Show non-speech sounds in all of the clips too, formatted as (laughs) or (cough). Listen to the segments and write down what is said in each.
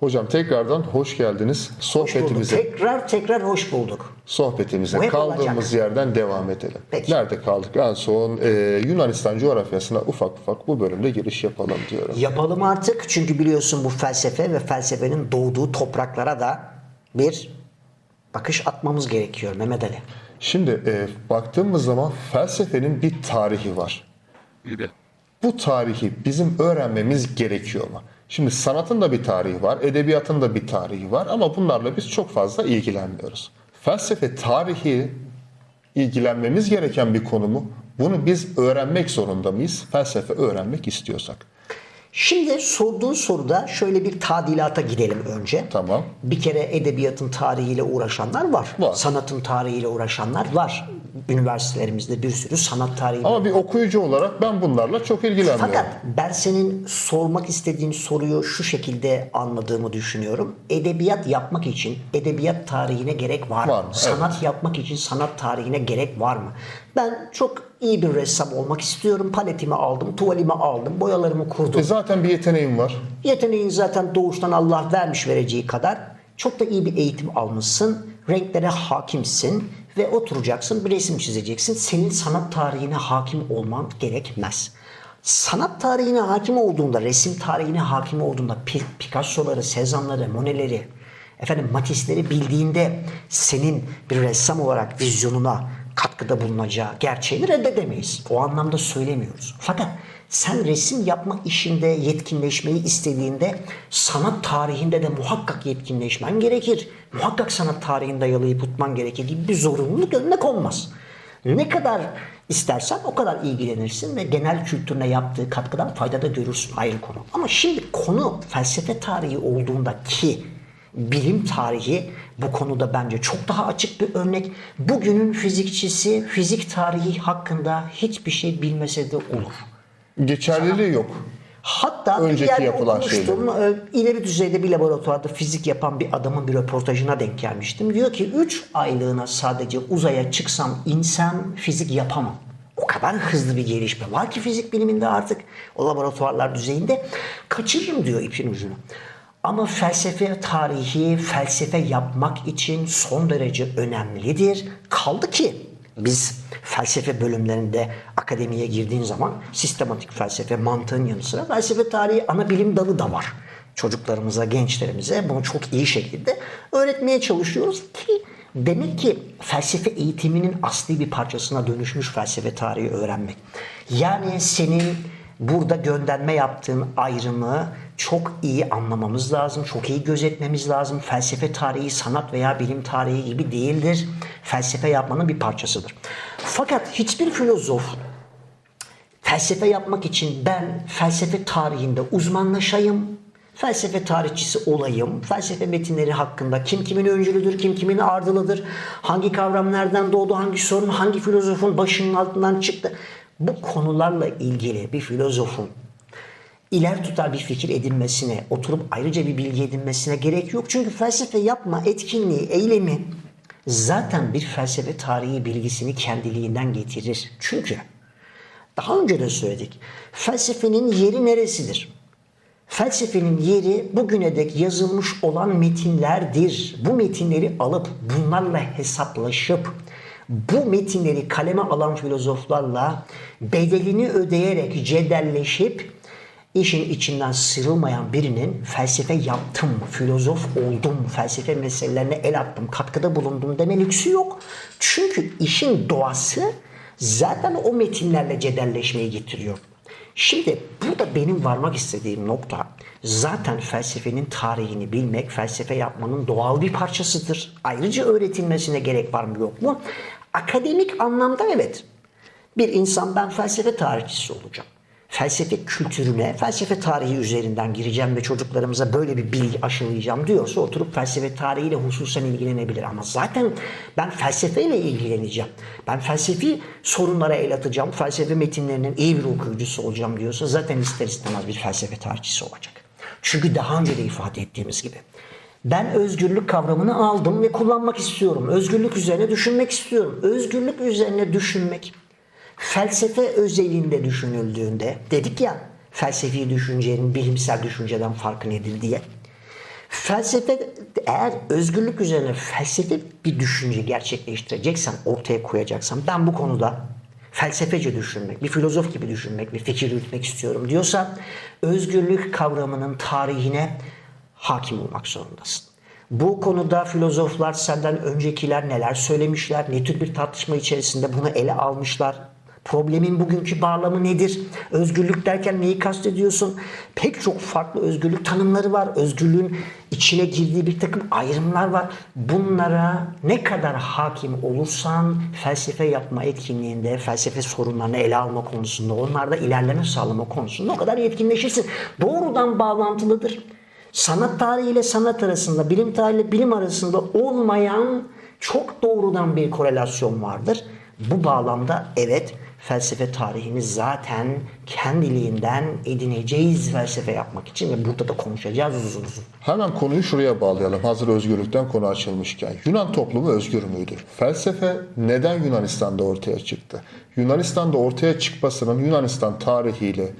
Hocam tekrardan hoş geldiniz. Bulduk. Sohbetimize, Tekrar tekrar hoş bulduk. sohbetimize kaldığımız olacak. yerden devam edelim. Peki. Nerede kaldık? En son e, Yunanistan coğrafyasına ufak ufak bu bölümde giriş yapalım diyorum. Yapalım artık çünkü biliyorsun bu felsefe ve felsefenin doğduğu topraklara da bir bakış atmamız gerekiyor Mehmet Ali. Şimdi e, baktığımız zaman felsefenin bir tarihi var. Bir de Bu tarihi bizim öğrenmemiz gerekiyor mu? Şimdi sanatın da bir tarihi var, edebiyatın da bir tarihi var ama bunlarla biz çok fazla ilgilenmiyoruz. Felsefe tarihi ilgilenmemiz gereken bir konu mu? Bunu biz öğrenmek zorunda mıyız? Felsefe öğrenmek istiyorsak. Şimdi sorduğun soruda şöyle bir tadilata gidelim önce. Tamam. Bir kere edebiyatın tarihiyle uğraşanlar var. Var. Sanatın tarihiyle uğraşanlar var. Üniversitelerimizde bir sürü sanat tarihi Ama bir okuyucu olarak ben bunlarla çok ilgilenmiyorum. Fakat ben senin sormak istediğin soruyu şu şekilde anladığımı düşünüyorum. Edebiyat yapmak için edebiyat tarihine gerek var mı? Var mı? Sanat yapmak için sanat tarihine gerek var mı? Ben çok iyi bir ressam olmak istiyorum. Paletimi aldım, tuvalimi aldım, boyalarımı kurdum. E zaten bir yeteneğim var. Yeteneğin zaten doğuştan Allah vermiş vereceği kadar çok da iyi bir eğitim almışsın. Renklere hakimsin ve oturacaksın bir resim çizeceksin. Senin sanat tarihine hakim olman gerekmez. Sanat tarihine hakim olduğunda, resim tarihine hakim olduğunda Pi- Picasso'ları, Cézanne'ları, Monet'leri, efendim Matisse'leri bildiğinde senin bir ressam olarak vizyonuna katkıda bulunacağı gerçeğini reddedemeyiz. O anlamda söylemiyoruz. Fakat sen resim yapma işinde yetkinleşmeyi istediğinde sanat tarihinde de muhakkak yetkinleşmen gerekir. Muhakkak sanat tarihinde yalayıp tutman gerekir gibi bir zorunluluk önüne konmaz. Ne kadar istersen o kadar ilgilenirsin ve genel kültürüne yaptığı katkıdan fayda da görürsün ayrı konu. Ama şimdi konu felsefe tarihi olduğunda ki bilim tarihi bu konuda bence çok daha açık bir örnek. Bugünün fizikçisi fizik tarihi hakkında hiçbir şey bilmese de olur. Geçerliliği yok. Hatta Önceki bir yerde yapılan okumuştum. ileri düzeyde bir laboratuvarda fizik yapan bir adamın bir röportajına denk gelmiştim. Diyor ki 3 aylığına sadece uzaya çıksam insem fizik yapamam. O kadar hızlı bir gelişme var ki fizik biliminde artık o laboratuvarlar düzeyinde kaçırırım diyor ipin ucunu. Ama felsefe tarihi, felsefe yapmak için son derece önemlidir. Kaldı ki biz felsefe bölümlerinde akademiye girdiğin zaman sistematik felsefe mantığın yanı sıra felsefe tarihi ana bilim dalı da var. Çocuklarımıza, gençlerimize bunu çok iyi şekilde öğretmeye çalışıyoruz ki demek ki felsefe eğitiminin asli bir parçasına dönüşmüş felsefe tarihi öğrenmek. Yani senin burada gönderme yaptığın ayrımı çok iyi anlamamız lazım, çok iyi gözetmemiz lazım. Felsefe tarihi sanat veya bilim tarihi gibi değildir. Felsefe yapmanın bir parçasıdır. Fakat hiçbir filozof felsefe yapmak için ben felsefe tarihinde uzmanlaşayım, felsefe tarihçisi olayım, felsefe metinleri hakkında kim kimin öncülüdür, kim kimin ardılıdır, hangi kavram nereden doğdu, hangi sorun hangi filozofun başının altından çıktı. Bu konularla ilgili bir filozofun iler tutar bir fikir edinmesine, oturup ayrıca bir bilgi edinmesine gerek yok. Çünkü felsefe yapma etkinliği, eylemi zaten bir felsefe tarihi bilgisini kendiliğinden getirir. Çünkü daha önce de söyledik. Felsefenin yeri neresidir? Felsefenin yeri bugüne dek yazılmış olan metinlerdir. Bu metinleri alıp bunlarla hesaplaşıp bu metinleri kaleme alan filozoflarla bedelini ödeyerek cedelleşip işin içinden sıyrılmayan birinin felsefe yaptım, filozof oldum, felsefe meselelerine el attım, katkıda bulundum deme lüksü yok. Çünkü işin doğası zaten o metinlerle cedelleşmeyi getiriyor. Şimdi burada benim varmak istediğim nokta zaten felsefenin tarihini bilmek, felsefe yapmanın doğal bir parçasıdır. Ayrıca öğretilmesine gerek var mı yok mu? Akademik anlamda evet. Bir insan ben felsefe tarihçisi olacağım. Felsefe kültürüne, felsefe tarihi üzerinden gireceğim ve çocuklarımıza böyle bir bilgi aşılayacağım diyorsa oturup felsefe tarihiyle hususen ilgilenebilir. Ama zaten ben felsefeyle ilgileneceğim. Ben felsefi sorunlara el atacağım. Felsefe metinlerinin iyi bir okuyucusu olacağım diyorsa zaten ister istemez bir felsefe tarihçisi olacak. Çünkü daha önce de ifade ettiğimiz gibi ben özgürlük kavramını aldım ve kullanmak istiyorum. Özgürlük üzerine düşünmek istiyorum. Özgürlük üzerine düşünmek felsefe özelinde düşünüldüğünde dedik ya felsefi düşüncenin bilimsel düşünceden farkı nedir diye. Felsefe eğer özgürlük üzerine felsefe bir düşünce gerçekleştireceksen, ortaya koyacaksan ben bu konuda felsefece düşünmek, bir filozof gibi düşünmek, bir fikir yürütmek istiyorum diyorsan özgürlük kavramının tarihine hakim olmak zorundasın. Bu konuda filozoflar senden öncekiler neler söylemişler, ne tür bir tartışma içerisinde bunu ele almışlar, Problemin bugünkü bağlamı nedir? Özgürlük derken neyi kastediyorsun? Pek çok farklı özgürlük tanımları var. Özgürlüğün içine girdiği bir takım ayrımlar var. Bunlara ne kadar hakim olursan felsefe yapma etkinliğinde, felsefe sorunlarını ele alma konusunda, onlarda ilerleme sağlama konusunda o kadar yetkinleşirsin. Doğrudan bağlantılıdır. Sanat tarihi ile sanat arasında, bilim tarihi ile bilim arasında olmayan çok doğrudan bir korelasyon vardır. Bu bağlamda evet felsefe tarihini zaten kendiliğinden edineceğiz felsefe yapmak için ve burada da konuşacağız uzun uzun. Hemen konuyu şuraya bağlayalım. Hazır özgürlükten konu açılmışken. Yunan toplumu özgür müydü? Felsefe neden Yunanistan'da ortaya çıktı? Yunanistan'da ortaya çıkmasının Yunanistan tarihiyle,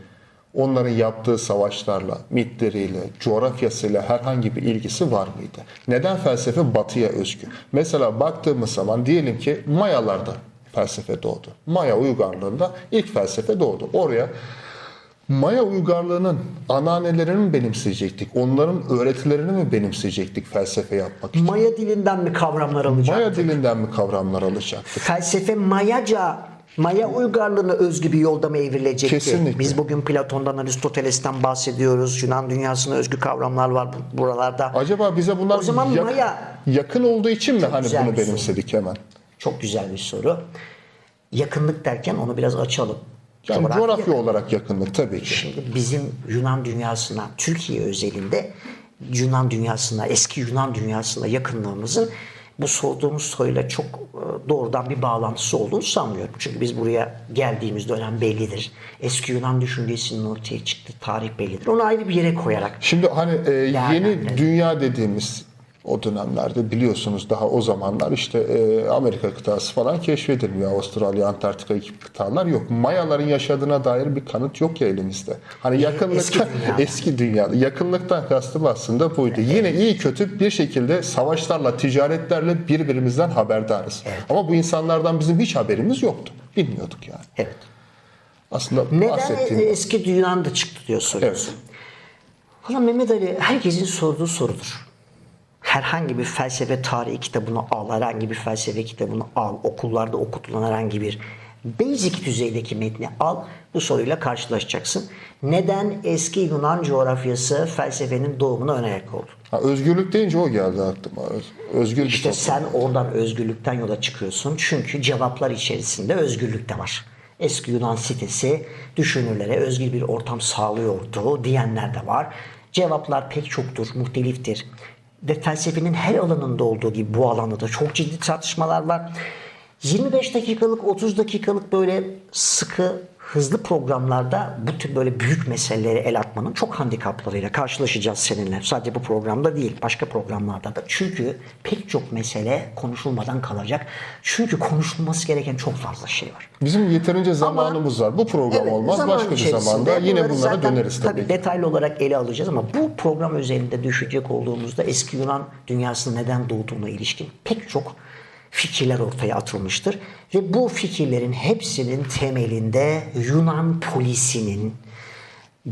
onların yaptığı savaşlarla, mitleriyle, coğrafyasıyla herhangi bir ilgisi var mıydı? Neden felsefe batıya özgü? Mesela baktığımız zaman diyelim ki Mayalarda felsefe doğdu. Maya uygarlığında ilk felsefe doğdu. Oraya Maya uygarlığının anneannelerini mi benimseyecektik? Onların öğretilerini mi benimseyecektik felsefe yapmak için? Maya dilinden mi kavramlar alacak? Maya dilinden mi kavramlar alacaktık? Felsefe Mayaca, Maya uygarlığına özgü bir yolda mı evrilecekti? Kesinlikle. Biz bugün Platon'dan, Aristoteles'ten bahsediyoruz. Yunan dünyasına özgü kavramlar var bu- buralarda. Acaba bize bunlar O zaman yak- Maya- yakın olduğu için mi hani bunu benimsedik hemen? Çok güzel bir soru. Yakınlık derken onu biraz açalım. Yani Coğrafya- coğrafya olarak yakınlık tabii ki. Şimdi bizim Yunan dünyasına, Türkiye özelinde Yunan dünyasına, eski Yunan dünyasına yakınlığımızın bu sorduğumuz soruyla çok e, doğrudan bir bağlantısı olduğunu sanmıyorum. Çünkü biz buraya geldiğimiz dönem bellidir. Eski Yunan düşüncesinin ortaya çıktığı tarih bellidir. Onu ayrı bir yere koyarak Şimdi hani e, yeni dünya dediğimiz o dönemlerde biliyorsunuz daha o zamanlar işte e, Amerika kıtası falan keşfedilmiyor. Avustralya, Antarktika gibi kıtalar yok. Mayaların yaşadığına dair bir kanıt yok ya elimizde. Hani yakınlıkta eski dünyada. (laughs) eski dünyada yakınlıktan kastım aslında buydu. Yine iyi kötü bir şekilde savaşlarla, ticaretlerle birbirimizden haberdarız. Ama bu insanlardan bizim hiç haberimiz yoktu. Bilmiyorduk yani. evet. Aslında Neden bahsettiğim eski Yunan'da çıktı diyor soruyorsun. Valla Mehmet Ali herkesin sorduğu sorudur. Herhangi bir felsefe tarihi kitabını al, herhangi bir felsefe kitabını al, okullarda okutulan herhangi bir basic düzeydeki metni al, bu soruyla karşılaşacaksın. Neden eski Yunan coğrafyası felsefenin doğumuna ön ayak oldu? Ha, özgürlük deyince o geldi aklıma. Öz- Özgür bir İşte toplum. sen oradan özgürlükten yola çıkıyorsun. Çünkü cevaplar içerisinde özgürlük de var. Eski Yunan sitesi düşünürlere özgür bir ortam sağlıyordu diyenler de var. Cevaplar pek çoktur, muhteliftir. Ve felsefenin her alanında olduğu gibi bu alanda da çok ciddi tartışmalar var. 25 dakikalık, 30 dakikalık böyle sıkı, hızlı programlarda bu tür böyle büyük meseleleri el atmanın çok handikaplarıyla karşılaşacağız seninle. Sadece bu programda değil, başka programlarda da. Çünkü pek çok mesele konuşulmadan kalacak. Çünkü konuşulması gereken çok fazla şey var. Bizim yeterince zamanımız var. Bu program Evet, olmaz. zaman Başka bir zamanda yine bunlara zaten döneriz tabii. ki. detaylı olarak ele alacağız ama bu program özelinde düşecek olduğumuzda eski Yunan dünyasının neden doğduğuna ilişkin pek çok fikirler ortaya atılmıştır. Ve bu fikirlerin hepsinin temelinde Yunan polisinin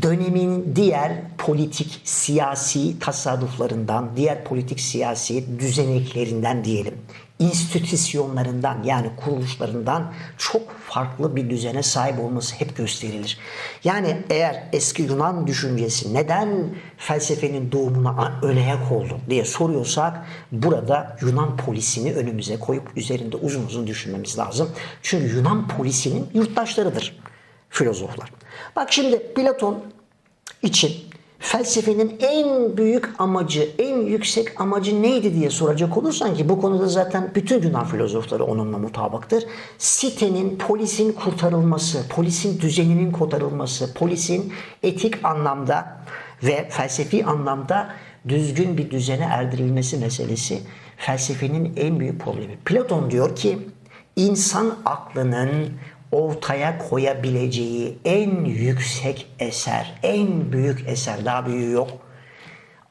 dönemin diğer politik siyasi tasarruflarından, diğer politik siyasi düzeneklerinden diyelim, institüsyonlarından yani kuruluşlarından çok farklı bir düzene sahip olması hep gösterilir. Yani eğer eski Yunan düşüncesi neden felsefenin doğumuna ön ayak oldu diye soruyorsak burada Yunan polisini önümüze koyup üzerinde uzun uzun düşünmemiz lazım. Çünkü Yunan polisinin yurttaşlarıdır filozoflar. Bak şimdi Platon için felsefenin en büyük amacı, en yüksek amacı neydi diye soracak olursan ki bu konuda zaten bütün Yunan filozofları onunla mutabıktır. Sitenin, polisin kurtarılması, polisin düzeninin kurtarılması, polisin etik anlamda ve felsefi anlamda düzgün bir düzene erdirilmesi meselesi felsefenin en büyük problemi. Platon diyor ki insan aklının ortaya koyabileceği en yüksek eser, en büyük eser, daha büyüğü yok.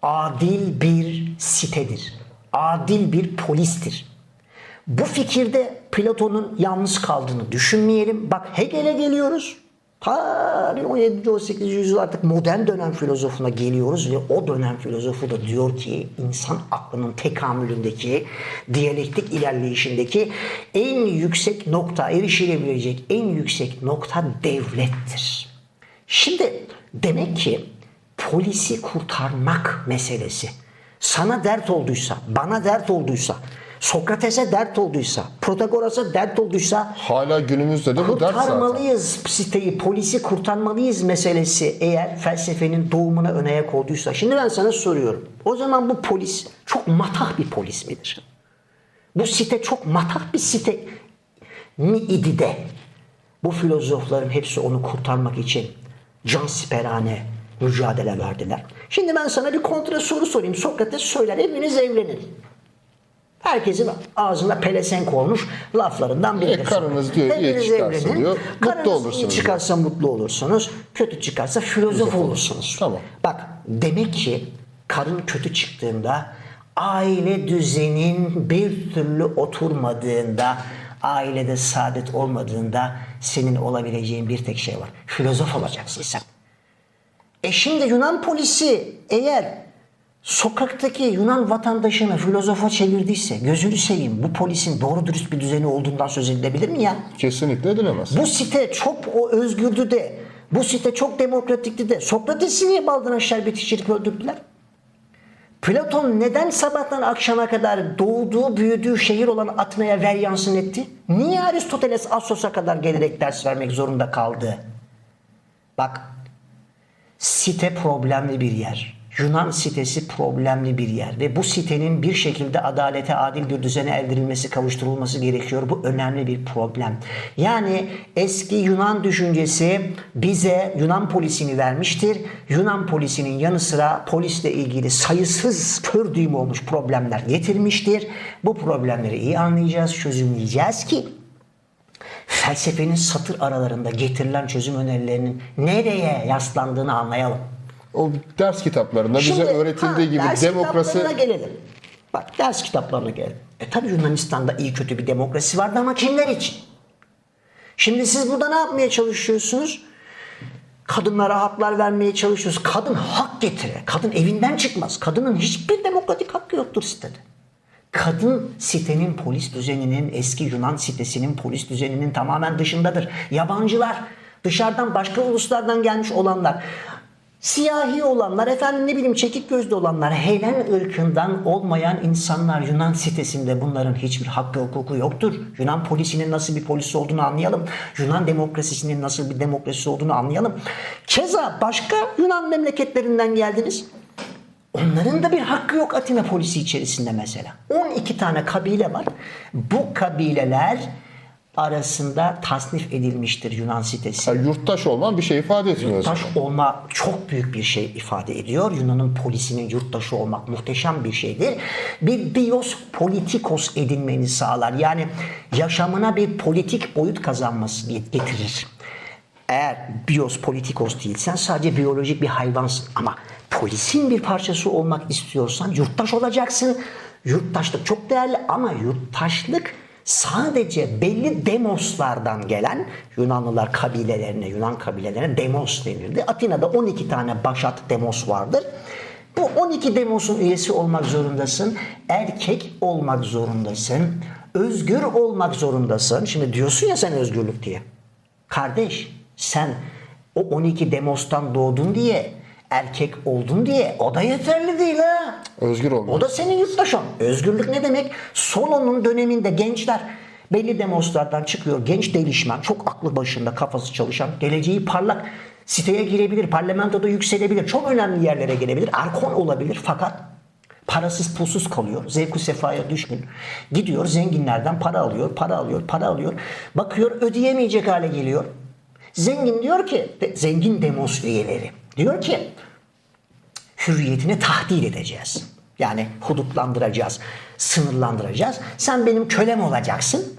Adil bir sitedir. Adil bir polistir. Bu fikirde Platon'un yalnız kaldığını düşünmeyelim. Bak Hegel'e geliyoruz. Ta 17. 18. yüzyıl artık modern dönem filozofuna geliyoruz ve o dönem filozofu da diyor ki insan aklının tekamülündeki, diyalektik ilerleyişindeki en yüksek nokta, erişilebilecek en yüksek nokta devlettir. Şimdi demek ki polisi kurtarmak meselesi sana dert olduysa, bana dert olduysa, Sokrates'e dert olduysa, Protagoras'a dert olduysa Hala günümüzde de bu dert zaten. kurtarmalıyız siteyi, polisi kurtarmalıyız meselesi eğer felsefenin doğumuna ön ayak olduysa. Şimdi ben sana soruyorum. O zaman bu polis çok matah bir polis midir? Bu site çok matah bir site mi idi de bu filozofların hepsi onu kurtarmak için can siperhane mücadele verdiler. Şimdi ben sana bir kontra soru sorayım. Sokrates söyler hepiniz evlenin. Herkesin ağzına pelesenk olmuş laflarından biridir. E, karınız diyor, iyi çıkarsa diyor, mutlu olursunuz iyi çıkarsa mutlu olursunuz. Kötü çıkarsa filozof olursunuz. Tamam. Bak demek ki karın kötü çıktığında aile düzenin bir türlü oturmadığında ailede saadet olmadığında senin olabileceğin bir tek şey var. Filozof olacaksın sen. E şimdi Yunan polisi eğer sokaktaki Yunan vatandaşını filozofa çevirdiyse gözünü seveyim bu polisin doğru dürüst bir düzeni olduğundan söz edilebilir mi ya? Kesinlikle edilemez. Bu site çok o özgürdü de bu site çok demokratikti de Sokrates'i niye baldan şerbet içirip öldürdüler? Platon neden sabahtan akşama kadar doğduğu, büyüdüğü şehir olan Atina'ya ver yansın etti? Niye Aristoteles Assos'a kadar gelerek ders vermek zorunda kaldı? Bak, site problemli bir yer. Yunan sitesi problemli bir yer ve bu sitenin bir şekilde adalete, adil bir düzene erdirilmesi, kavuşturulması gerekiyor. Bu önemli bir problem. Yani eski Yunan düşüncesi bize Yunan polisini vermiştir. Yunan polisinin yanı sıra polisle ilgili sayısız kör düğüm olmuş problemler getirmiştir. Bu problemleri iyi anlayacağız, çözümleyeceğiz ki felsefenin satır aralarında getirilen çözüm önerilerinin nereye yaslandığını anlayalım. O ders kitaplarında bize öğretildiği ha, gibi ders demokrasi gelelim. Bak ders kitaplarına gelelim. E tabi Yunanistan'da iyi kötü bir demokrasi vardı ama kimler için? Şimdi siz burada ne yapmaya çalışıyorsunuz? Kadınlara haklar vermeye çalışıyorsunuz. Kadın hak getire. Kadın evinden çıkmaz. Kadının hiçbir demokratik hakkı yoktur sitede. Kadın sitenin polis düzeninin eski Yunan sitesinin polis düzeninin tamamen dışındadır. Yabancılar, dışarıdan başka uluslardan gelmiş olanlar, siyahi olanlar, efendim ne bileyim çekik gözlü olanlar, Helen ırkından olmayan insanlar Yunan sitesinde bunların hiçbir hakkı hukuku yoktur. Yunan polisinin nasıl bir polis olduğunu anlayalım. Yunan demokrasisinin nasıl bir demokrasi olduğunu anlayalım. Keza başka Yunan memleketlerinden geldiniz. Onların da bir hakkı yok Atina polisi içerisinde mesela. 12 tane kabile var. Bu kabileler arasında tasnif edilmiştir Yunan sitesi. yani yurttaş olman bir şey ifade etmiyor. Yurttaş olma çok büyük bir şey ifade ediyor. Yunan'ın polisinin yurttaşı olmak muhteşem bir şeydir. Bir bios politikos edinmeni sağlar. Yani yaşamına bir politik boyut kazanması getirir. Eğer bios politikos değilsen sadece biyolojik bir hayvansın ama polisin bir parçası olmak istiyorsan yurttaş olacaksın. Yurttaşlık çok değerli ama yurttaşlık sadece belli demoslardan gelen Yunanlılar kabilelerine, Yunan kabilelerine demos denirdi. Atina'da 12 tane başat demos vardır. Bu 12 demosun üyesi olmak zorundasın. Erkek olmak zorundasın. Özgür olmak zorundasın. Şimdi diyorsun ya sen özgürlük diye. Kardeş sen o 12 demostan doğdun diye erkek oldun diye o da yeterli değil ha. Özgür olmak. O da senin yurttaşın. Özgürlük ne demek? Solon'un döneminde gençler belli demoslardan çıkıyor. Genç delişmen, çok aklı başında, kafası çalışan, geleceği parlak siteye girebilir, parlamentoda yükselebilir, çok önemli yerlere gelebilir, arkon olabilir fakat parasız pulsuz kalıyor. Zevku sefaya düşkün. Gidiyor zenginlerden para alıyor, para alıyor, para alıyor. Bakıyor ödeyemeyecek hale geliyor. Zengin diyor ki, zengin demos üyeleri diyor ki hürriyetini tahdil edeceğiz. Yani hudutlandıracağız, sınırlandıracağız. Sen benim kölem olacaksın.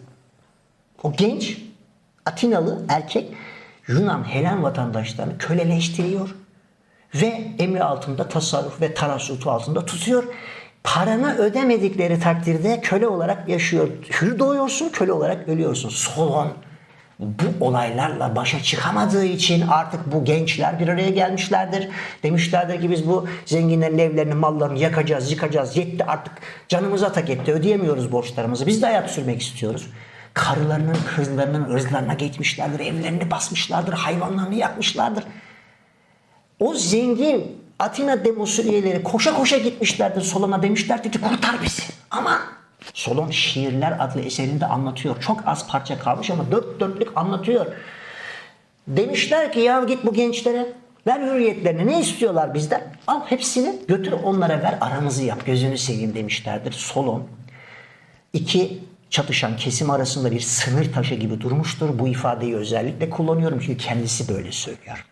O genç Atinalı erkek Yunan Helen vatandaşlarını köleleştiriyor ve emri altında tasarruf ve tarasutu altında tutuyor. Paranı ödemedikleri takdirde köle olarak yaşıyor. Hür doğuyorsun, köle olarak ölüyorsun. Solon bu olaylarla başa çıkamadığı için artık bu gençler bir araya gelmişlerdir. Demişlerdir ki biz bu zenginlerin evlerini, mallarını yakacağız, yıkacağız. Yetti artık canımıza tak etti. Ödeyemiyoruz borçlarımızı. Biz de hayat sürmek istiyoruz. Karılarının, kızlarının ırzlarına gitmişlerdir. Evlerini basmışlardır. Hayvanlarını yakmışlardır. O zengin Atina demosu üyeleri koşa koşa gitmişlerdi Solon'a demişlerdi ki kurtar bizi. Ama Solon Şiirler adlı eserinde anlatıyor. Çok az parça kalmış ama dört dörtlük anlatıyor. Demişler ki ya git bu gençlere ver hürriyetlerini ne istiyorlar bizden? Al hepsini götür onlara ver aramızı yap gözünü seveyim demişlerdir. Solon iki çatışan kesim arasında bir sınır taşı gibi durmuştur. Bu ifadeyi özellikle kullanıyorum çünkü kendisi böyle söylüyor.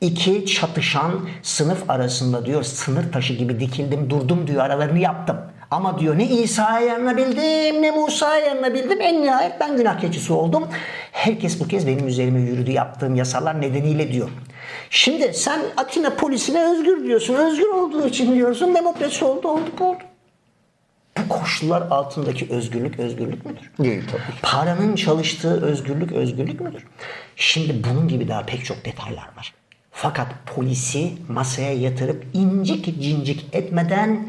İki çatışan sınıf arasında diyor sınır taşı gibi dikildim durdum diyor aralarını yaptım. Ama diyor ne İsa'ya yanılabildim ne Musa'ya yanılabildim en nihayet ben günah keçisi oldum. Herkes bu kez benim üzerime yürüdü yaptığım yasalar nedeniyle diyor. Şimdi sen Atina polisine özgür diyorsun. Özgür olduğu için diyorsun demokrasi oldu oldu bu oldu. Bu koşullar altındaki özgürlük özgürlük müdür? Değil tabii. Paranın çalıştığı özgürlük özgürlük müdür? Şimdi bunun gibi daha pek çok detaylar var. Fakat polisi masaya yatırıp incik cincik etmeden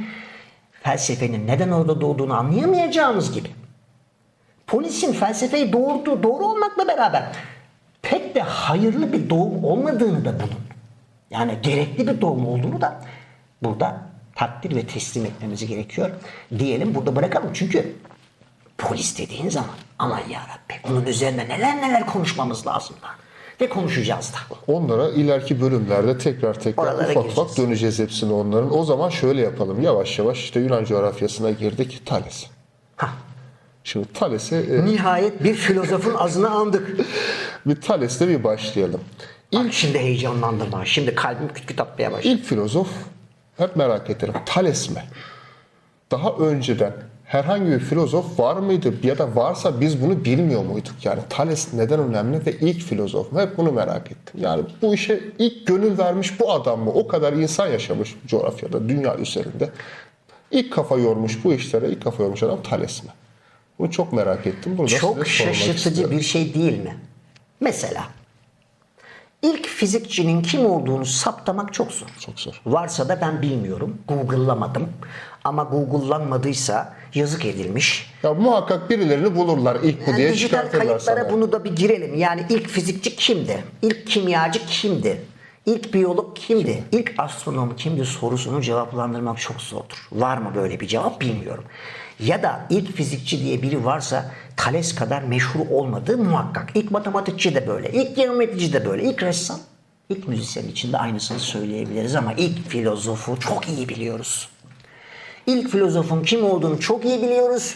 felsefenin neden orada doğduğunu anlayamayacağımız gibi. Polisin felsefeyi doğurduğu doğru olmakla beraber pek de hayırlı bir doğum olmadığını da bunun. Yani gerekli bir doğum olduğunu da burada takdir ve teslim etmemiz gerekiyor. Diyelim burada bırakalım. Çünkü polis dediğin zaman aman yarabbi onun üzerine neler neler konuşmamız lazım da. Ve konuşacağız da. Onlara ileriki bölümlerde tekrar tekrar Oralara ufak gireceğiz. ufak döneceğiz hepsine onların. O zaman şöyle yapalım. Yavaş yavaş işte Yunan coğrafyasına girdik. Thales. Hah. Şimdi Thales'e e, Nihayet bir filozofun azını andık. (laughs) bir Thales'le bir başlayalım. İlk şimdi heyecanlandım ha. Şimdi kalbim küt küt atmaya başladı. İlk filozof hep merak ederim. Thales mi? Daha önceden herhangi bir filozof var mıydı? Ya da varsa biz bunu bilmiyor muyduk? Yani Thales neden önemli ve ilk filozof mu? Hep bunu merak ettim. Yani bu işe ilk gönül vermiş bu adam mı? O kadar insan yaşamış coğrafyada, dünya üzerinde. İlk kafa yormuş bu işlere, ilk kafa yormuş adam Thales mi? Bunu çok merak ettim. Bunu Çok şaşırtıcı istiyorum. bir şey değil mi? Mesela ilk fizikçinin kim olduğunu saptamak çok zor. Çok zor. Varsa da ben bilmiyorum. Google'lamadım. Ama Google'lanmadıysa yazık edilmiş. Ya muhakkak birilerini bulurlar ilk bu Yani diye dijital çıkartırlar kayıtlara sana. bunu da bir girelim. Yani ilk fizikçi kimdi? İlk kimyacı kimdi? İlk biyolog kimdi? İlk astronom kimdi sorusunu cevaplandırmak çok zordur. Var mı böyle bir cevap bilmiyorum. Ya da ilk fizikçi diye biri varsa Thales kadar meşhur olmadığı muhakkak. İlk matematikçi de böyle, ilk geometrici de böyle, ilk ressam, ilk müzisyen için de aynısını söyleyebiliriz ama ilk filozofu çok iyi biliyoruz. İlk filozofun kim olduğunu çok iyi biliyoruz.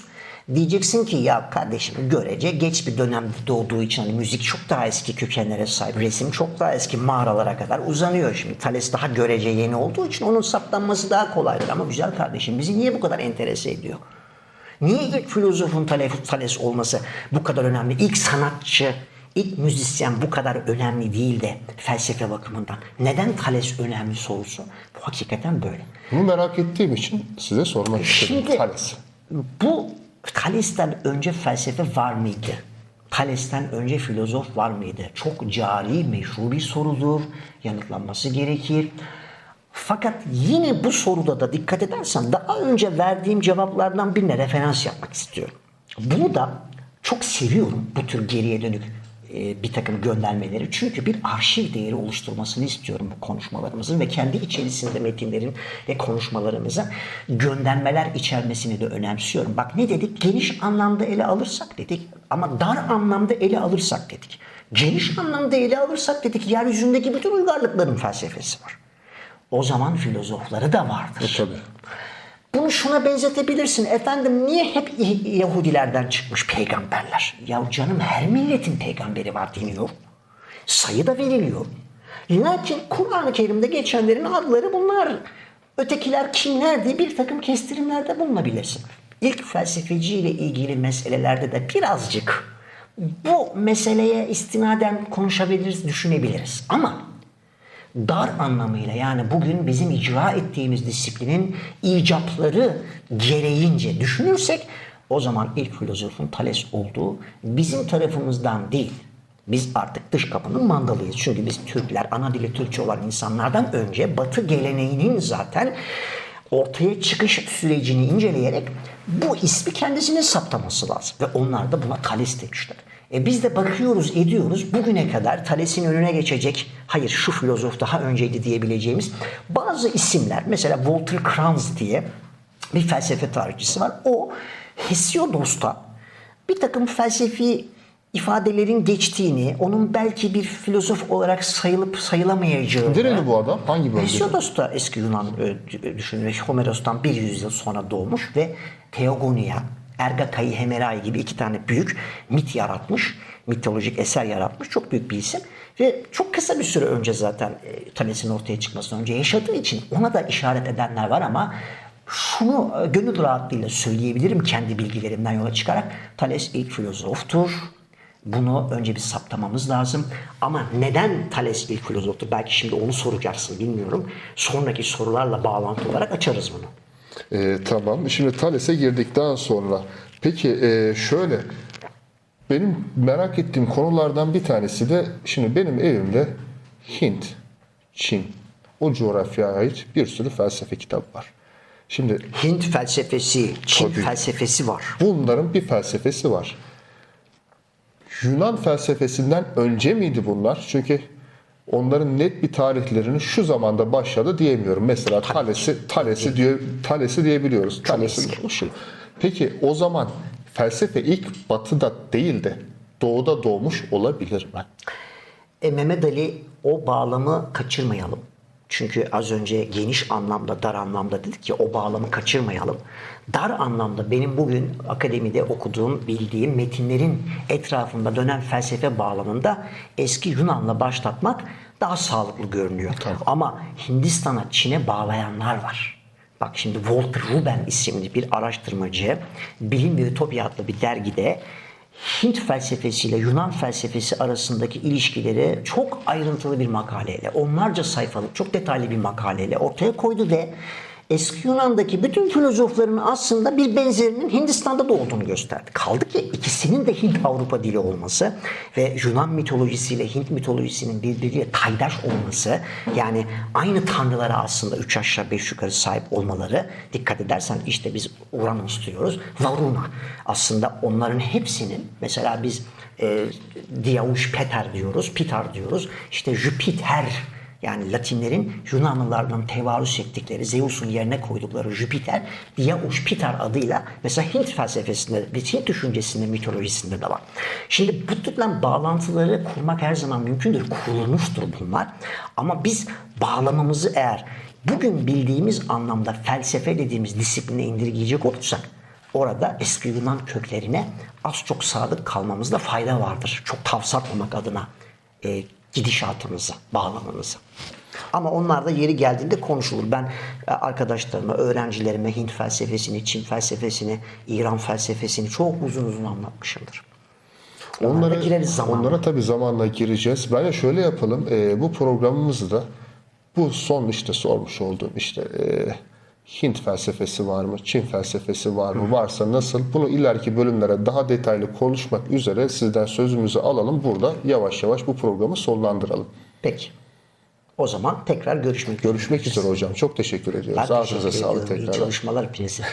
Diyeceksin ki ya kardeşim görece geç bir dönemde doğduğu için hani müzik çok daha eski kökenlere sahip. Resim çok daha eski mağaralara kadar uzanıyor şimdi. Thales daha görece yeni olduğu için onun saptanması daha kolaydır. Ama güzel kardeşim bizi niye bu kadar enterese ediyor? Niye ilk filozofun Thales, olması bu kadar önemli? İlk sanatçı, ilk müzisyen bu kadar önemli değil de felsefe bakımından. Neden Thales önemli sorusu? Bu hakikaten böyle. Bunu merak ettiğim için size sormak istedim. Şimdi Thales. bu Thales'ten önce felsefe var mıydı? Thales'ten önce filozof var mıydı? Çok cari, meşru bir sorudur. Yanıtlanması gerekir. Fakat yine bu soruda da dikkat edersen daha önce verdiğim cevaplardan birine referans yapmak istiyorum. Bunu da çok seviyorum bu tür geriye dönük e, bir takım göndermeleri. Çünkü bir arşiv değeri oluşturmasını istiyorum bu konuşmalarımızın ve kendi içerisinde metinlerin ve konuşmalarımıza göndermeler içermesini de önemsiyorum. Bak ne dedik? Geniş anlamda ele alırsak dedik ama dar anlamda ele alırsak dedik. Geniş anlamda ele alırsak dedik yeryüzündeki bütün uygarlıkların felsefesi var. O zaman filozofları da vardır. Tabii. Bunu şuna benzetebilirsin. Efendim niye hep Yahudilerden çıkmış peygamberler? Ya canım her milletin peygamberi var deniyor. Sayı da veriliyor. Lakin Kur'an-ı Kerim'de geçenlerin adları bunlar. Ötekiler kimler diye bir takım kestirimlerde bulunabilirsin. İlk felsefeciyle ilgili meselelerde de birazcık bu meseleye istinaden konuşabiliriz, düşünebiliriz. Ama dar anlamıyla yani bugün bizim icra ettiğimiz disiplinin icapları gereğince düşünürsek o zaman ilk filozofun Thales olduğu bizim tarafımızdan değil. Biz artık dış kapının mandalıyız. Çünkü biz Türkler, ana dili Türkçe olan insanlardan önce Batı geleneğinin zaten ortaya çıkış sürecini inceleyerek bu ismi kendisine saptaması lazım. Ve onlar da buna Thales demişler. E biz de bakıyoruz, ediyoruz. Bugüne kadar Thales'in önüne geçecek, hayır şu filozof daha önceydi diyebileceğimiz bazı isimler, mesela Walter Kranz diye bir felsefe tarihçisi var. O Hesiodos'ta bir takım felsefi ifadelerin geçtiğini, onun belki bir filozof olarak sayılıp sayılamayacağını... Nereli bu adam? Hangi bölgede? Hesiodos da eski Yunan e, düşünür. Homeros'tan bir yüzyıl sonra doğmuş ve Theogonia, Ergakai Hemerai gibi iki tane büyük mit yaratmış. Mitolojik eser yaratmış. Çok büyük bir isim. Ve çok kısa bir süre önce zaten e, Thales'in ortaya çıkmasından önce yaşadığı için ona da işaret edenler var ama şunu e, gönül rahatlığıyla söyleyebilirim kendi bilgilerimden yola çıkarak. Thales ilk filozoftur. Bunu önce bir saptamamız lazım. Ama neden Thales ilk filozoftur? Belki şimdi onu soracaksın bilmiyorum. Sonraki sorularla bağlantı olarak açarız bunu. Ee, tamam. Şimdi Thales'e girdikten sonra peki e, şöyle benim merak ettiğim konulardan bir tanesi de şimdi benim evimde Hint, Çin, o coğrafyaya ait bir sürü felsefe kitabı var. Şimdi Hint felsefesi, Çin Tabii. felsefesi var. bunların bir felsefesi var. Yunan felsefesinden önce miydi bunlar? Çünkü onların net bir tarihlerini şu zamanda başladı diyemiyorum. Mesela Thales'i Thales'i diyor Thales'i diyebiliyoruz. Thales'in şu. Peki o zaman felsefe ilk batıda değil de doğuda doğmuş olabilir mi? E, Mehmet Ali o bağlamı kaçırmayalım. Çünkü az önce geniş anlamda, dar anlamda dedik ki o bağlamı kaçırmayalım. Dar anlamda benim bugün akademide okuduğum, bildiğim metinlerin etrafında dönen felsefe bağlamında eski Yunan'la başlatmak daha sağlıklı görünüyor. Ama Hindistan'a, Çin'e bağlayanlar var. Bak şimdi Walter Ruben isimli bir araştırmacı Bilim ve Ütopya adlı bir dergide Hint felsefesiyle Yunan felsefesi arasındaki ilişkileri çok ayrıntılı bir makaleyle, onlarca sayfalık çok detaylı bir makaleyle ortaya koydu ve eski Yunan'daki bütün filozofların aslında bir benzerinin Hindistan'da da olduğunu gösterdi. Kaldı ki ikisinin de Hint Avrupa dili olması ve Yunan mitolojisiyle Hint mitolojisinin birbiriyle kaydaş olması yani aynı tanrılara aslında üç aşağı beş yukarı sahip olmaları dikkat edersen işte biz Uranus diyoruz. Varuna aslında onların hepsinin mesela biz e, Diauş Peter diyoruz, Pitar diyoruz. İşte Jüpiter yani Latinlerin Yunanlılardan tevarüs ettikleri Zeus'un yerine koydukları Jüpiter Diauş Pitar adıyla mesela Hint felsefesinde Hint düşüncesinde mitolojisinde de var. Şimdi bu türden bağlantıları kurmak her zaman mümkündür. Kurulmuştur bunlar. Ama biz bağlamamızı eğer bugün bildiğimiz anlamda felsefe dediğimiz disipline indirgeyecek olursak orada eski Yunan köklerine az çok sadık kalmamızda fayda vardır. Çok tavsatmamak adına e, gidişatımızı, bağlamamızı. Ama onlar da yeri geldiğinde konuşulur. Ben e, arkadaşlarıma, öğrencilerime Hint felsefesini, Çin felsefesini, İran felsefesini çok uzun uzun anlatmışımdır. Onlara, gireriz zamanla. onlara tabii zamanla gireceğiz. Bence şöyle yapalım. e, bu programımızı da bu son işte sormuş olduğum işte e, Hint felsefesi var mı? Çin felsefesi var mı? Varsa nasıl? Bunu ileriki bölümlere daha detaylı konuşmak üzere sizden sözümüzü alalım. Burada yavaş yavaş bu programı sonlandıralım. Peki. O zaman tekrar görüşmek üzere. Görüşmek üzere hocam. Çok teşekkür ediyoruz. Ben Ağzınıza teşekkür sağlık ediyorum. İyi tekrar. çalışmalar hepinize.